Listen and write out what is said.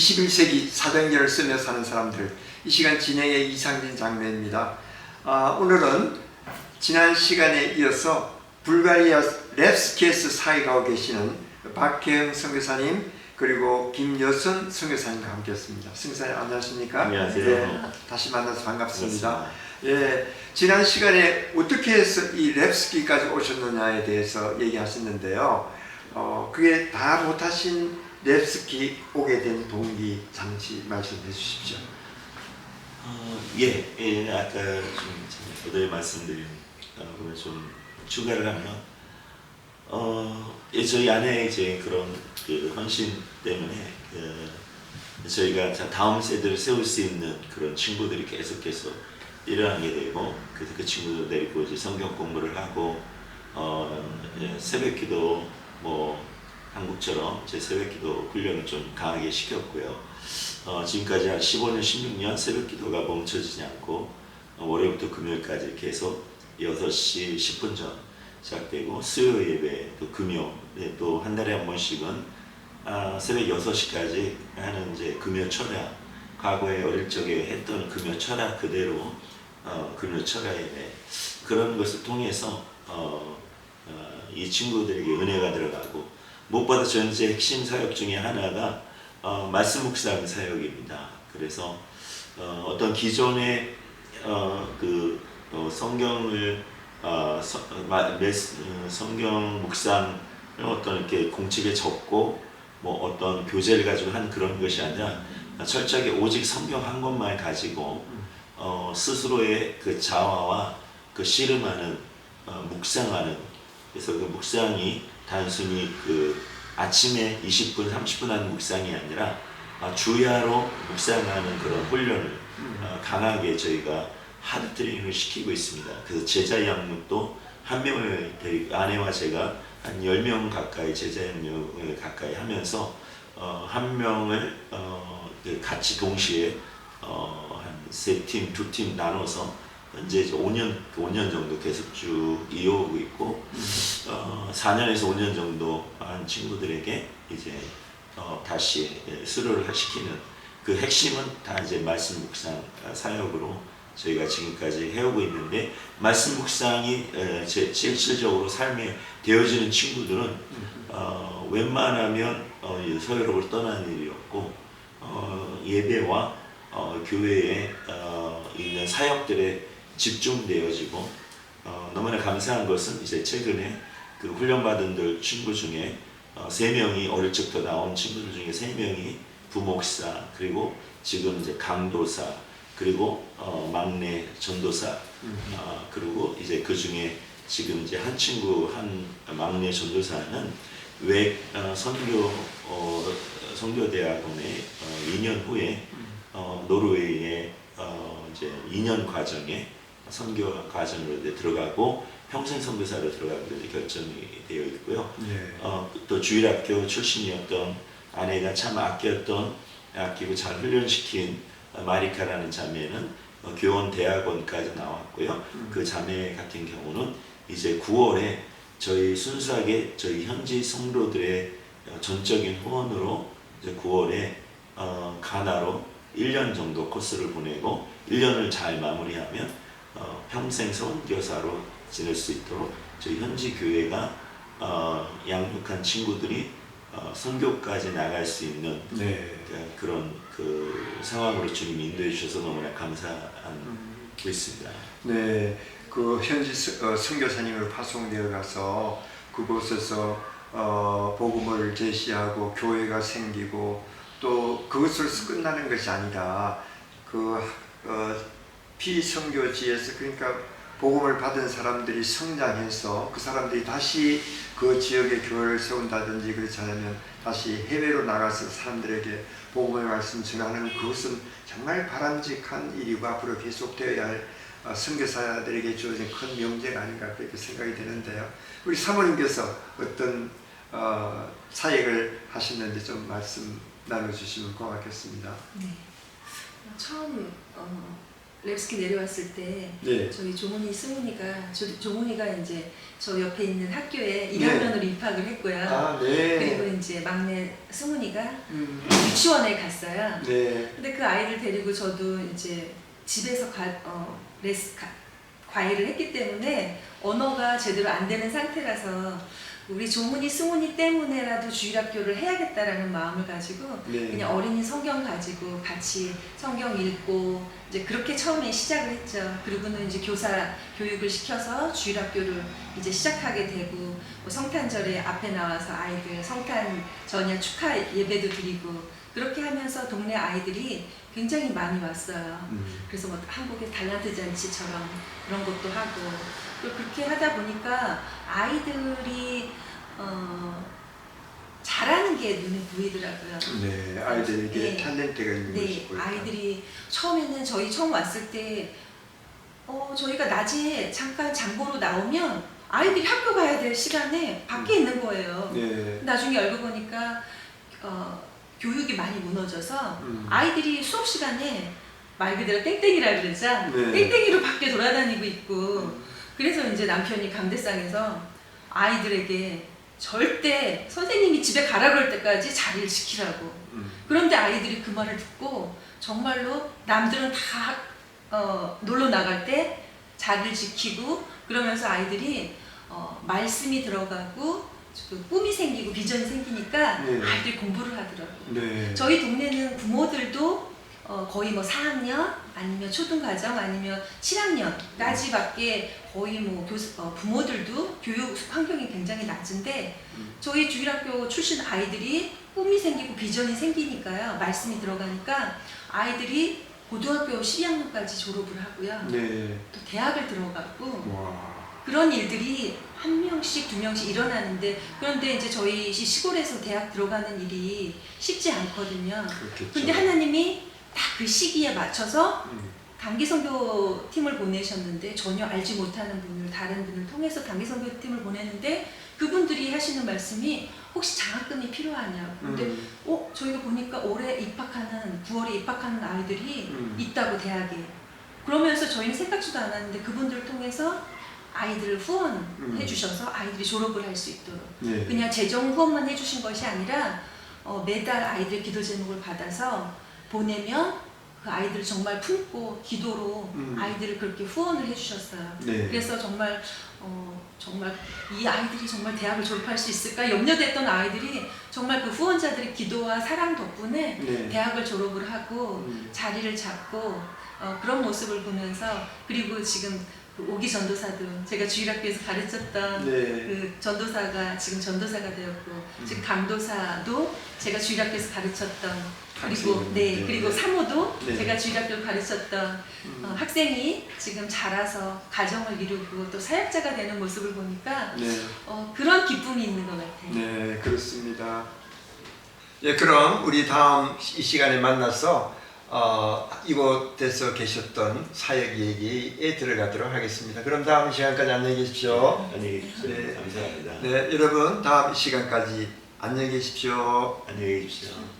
21세기 사도행전을 쓰며 사는 사람들 이 시간 진행의 이상진 장면입니다. 아, 오늘은 지난 시간에 이어서 불가리아 랩스케스 사에 가고 계시는 박혜영 선교사님 그리고 김여선 선교사님과 함께했습니다. 선교사님 안녕하십니까? 안녕하세요. 네, 다시 만나서 반갑습니다. 예, 지난 시간에 어떻게 해서 이 랩스키까지 오셨느냐에 대해서 얘기하셨는데요. 어, 그게 다 못하신 랩스키 오게 된 동기 잠시 말씀해 주십시오. 어, 예, 예, 아까 좀 저도 말씀드린 어, 그걸 좀 추가를 하면 어, 예, 저희 안에 이제 그런 그 헌신 때문에 그 저희가 자- 다음 세대를 세울 수 있는 그런 친구들이 계속해서 일어나게 되고 그래서 그 친구들 데리고 이제 성경 공부를 하고 어, 예, 새벽 기도 뭐 한국처럼 제 새벽기도 훈련을 좀 강하게 시켰고요. 어, 지금까지 한 15년, 16년 새벽 기도가 멈춰지지 않고 어, 월요일부터 금요일까지 계속 6시 10분 전 시작되고 수요 예배 또 금요 네, 또한 달에 한 번씩은 아, 새벽 6시까지 하는 이제 금요 철야 과거에 어릴 적에 했던 금요 철야 그대로 어, 금요 철야 예배 그런 것을 통해서 어, 어, 이 친구들에게 은혜가 들어가고 무엇보다 전체 핵심 사역 중에 하나가 어, 말씀 묵상 사역입니다. 그래서 어, 어떤 기존의 어, 그 어, 성경을 어, 서, 어, 마- 메스- 어, 성경 묵상을 어떤 이렇게 공책에 적고 뭐 어떤 교재를 가지고 한 그런 것이 아니라 철저하게 오직 성경 한 권만 가지고 어, 스스로의 그 자화와 그 씨름하는 어, 묵상하는 그래서 그 묵상이 단순히 그 아침에 20분, 30분 하는 묵상이 아니라 아, 주야로 묵상하는 그런 훈련을 어, 강하게 저희가 하드 트레이닝을 시키고 있습니다. 그래서 제자 양육도 한 명을 데리고 아내와 제가 한 10명 가까이 제자 양육을 가까이 하면서 어, 한 명을 어, 그 같이 동시에 어, 한세 팀, 두 팀 나눠서 이제 5년, 5년 정도 계속 쭉 이어오고 있고 어, 4년에서 5년 정도 한 친구들에게 이제 어, 다시 예, 수료를 시키는 그 핵심은 다 이제 말씀 묵상 사역으로 저희가 지금까지 해오고 있는데 말씀 묵상이 에, 제 실질적으로 삶에 되어지는 친구들은 어, 웬만하면 어, 이 서유럽을 떠나는 일이 없고 어, 예배와 어, 교회에 어, 있는 사역들에 집중되어지고 어, 너무나 감사한 것은 이제 최근에 그 훈련받은 들 친구 중에 어, 세 명이 어릴 적부터 나온 친구들 중에 세 명이 부목사 그리고 지금 이제 강도사 그리고 어, 막내 전도사 어, 그리고 이제 그 중에 지금 이제 한 친구 한 막내 전도사는 외 어, 선교 어, 선교대학원에 어, 2년 후에 어, 노르웨이에 어, 이제 2년 과정에 선교 과정으로 이제 들어가고 평생 선교사로 들어가기로 이제 결정이 되어 있고요. 예. 어, 또 주일학교 출신이었던 아내가 참 아꼈던 아끼고 잘 훈련시킨 어, 마리카라는 자매는 어, 교원 대학원까지 나왔고요. 그 자매 같은 경우는 이제 9월에 저희 순수하게 저희 현지 성도들의 어, 전적인 후원으로 이제 9월에 어, 가나로 1년 정도 코스를 보내고 1년을 잘 마무리하면 어, 평생 선교사로 지낼 수 있도록 저희 현지 교회가 어, 양육한 친구들이 어, 선교까지 나갈 수 있는 네. 그- 그런 그 상황으로 주님이 인도해 주셔서 너무나 감사하고 음. 있습니다. 네, 그 현지 스- 어, 선교사님을 파송되어 가서 그곳에서 어, 복음을 제시하고 교회가 생기고 또 그것으로 끝나는 것이 아니라 그 어, 피선교지에서 그러니까 복음을 받은 사람들이 성장해서 그 사람들이 다시 그 지역의 교회를 세운다든지 그렇지 않으면 다시 해외로 나가서 사람들에게 복음의 말씀 전하는 그것은 정말 바람직한 일이고 앞으로 계속되어야 할 어, 선교사들에게 주어진 큰 명제가 아닌가 그렇게 생각이 되는데요. 우리 사모님께서 어떤 어, 사역을 하셨는지 좀 말씀 나눠주시면 고맙겠습니다. 네. 처음 어, 랩스키 내려왔을 때 네. 저희 조문희 승훈이가 조, 조문희가 이제 저 옆에 있는 학교에 1학년으로 입학을 했고요. 아, 그리고 네. 이제 막내 승훈이가 음, 유치원에 갔어요. 네. 근데 그 아이를 데리고 저도 이제 집에서 가, 어, 레스, 가, 과외를 했기 때문에 언어가 제대로 안 되는 상태라서 우리 조문희 승훈이 때문에라도 주일학교를 해야겠다라는 마음을 가지고 네. 그냥 어린이 성경 가지고 같이 성경 읽고 이제 그렇게 처음에 시작을 했죠. 그리고는 이제 교사 교육을 시켜서 주일학교를 이제 시작하게 되고 뭐 성탄절에 앞에 나와서 아이들 성탄 전야 축하 예배도 드리고 그렇게 하면서 동네 아이들이 굉장히 많이 왔어요. 음, 그래서 뭐 한국의 달란트 잔치처럼 그런 것도 하고 또 그렇게 하다 보니까 아이들이 어, 잘하는 게 눈에 보이더라고요. 네. 아이들에게 네. 탤런트가 있는 것이 네, 보인다. 아이들이 처음에는 저희 처음 왔을 때 어, 저희가 낮에 잠깐 장보러 나오면 아이들이 학교 가야 될 시간에 밖에 있는 거예요. 네. 나중에 알고 보니까 어, 교육이 많이 무너져서 음. 아이들이 수업 시간에 말 그대로 땡땡이라 그러죠. 네. 땡땡이로 밖에 돌아다니고 있고 그래서 이제 남편이 강대상에서 아이들에게 절대 선생님이 집에 가라 그럴 때까지 자리를 지키라고 음, 그런데 아이들이 그 말을 듣고 정말로 남들은 다 어, 놀러 나갈 때 자리를 지키고 그러면서 아이들이 어, 말씀이 들어가고 그 꿈이 생기고 비전이 생기니까 네. 아이들이 공부를 하더라고요. 네. 저희 동네는 부모들도 어, 거의 뭐 4학년 아니면 초등과정 아니면 7학년까지밖에 거의 뭐 교수, 어, 부모들도 교육 환경이 굉장히 낮은데 음. 저희 주일학교 출신 아이들이 꿈이 생기고 비전이 생기니까요 말씀이 들어가니까 아이들이 고등학교 12학년까지 졸업을 하고요 네. 또 대학을 들어가고 와. 그런 일들이 한 명씩 두 명씩 일어나는데 그런데 이제 저희 이 시골에서 대학 들어가는 일이 쉽지 않거든요. 그렇겠죠. 근데 하나님이 딱 그 시기에 맞춰서 음, 단기 선교 팀을 보내셨는데 전혀 알지 못하는 분을 다른 분을 통해서 단기 선교 팀을 보내는데 그분들이 하시는 말씀이 혹시 장학금이 필요하냐고. 근데 음, 어 저희가 보니까 올해 입학하는 9월에 입학하는 아이들이 음. 있다고 대학에 그러면서 저희는 생각지도 않았는데 그분들을 통해서 아이들을 후원해 음. 주셔서 아이들이 졸업을 할 수 있도록 네. 그냥 재정 후원만 해주신 것이 아니라 어, 매달 아이들 기도 제목을 받아서 보내면 그 아이들을 정말 품고 기도로 음. 아이들을 그렇게 후원을 해주셨어요. 네. 그래서 정말 어, 정말 이 아이들이 정말 대학을 졸업할 수 있을까 염려됐던 아이들이 정말 그 후원자들의 기도와 사랑 덕분에 네. 대학을 졸업을 하고 음. 자리를 잡고 어, 그런 모습을 보면서 그리고 지금 그 오기 전도사도 제가 주일학교에서 가르쳤던 네. 그 전도사가 지금 전도사가 되었고 지금 강도사도 제가 주일학교에서 가르쳤던 그리고 네 있는데. 그리고 사모도 네. 제가 주일학교 가르쳤던 음. 어, 학생이 지금 자라서 가정을 이루고 또 사역자가 되는 모습을 보니까 네. 어, 그런 기쁨이 있는 것 같아요. 네, 그렇습니다. 예, 그럼 우리 다음 이 시간에 만나서 어, 이곳에서 계셨던 사역 얘기에 들어가도록 하겠습니다. 그럼 다음 시간까지 안녕히 계십시오. 안녕히 계십시오. 네. 감사합니다. 네, 여러분 다음 시간까지 안녕히 계십시오. 안녕히 계십시오.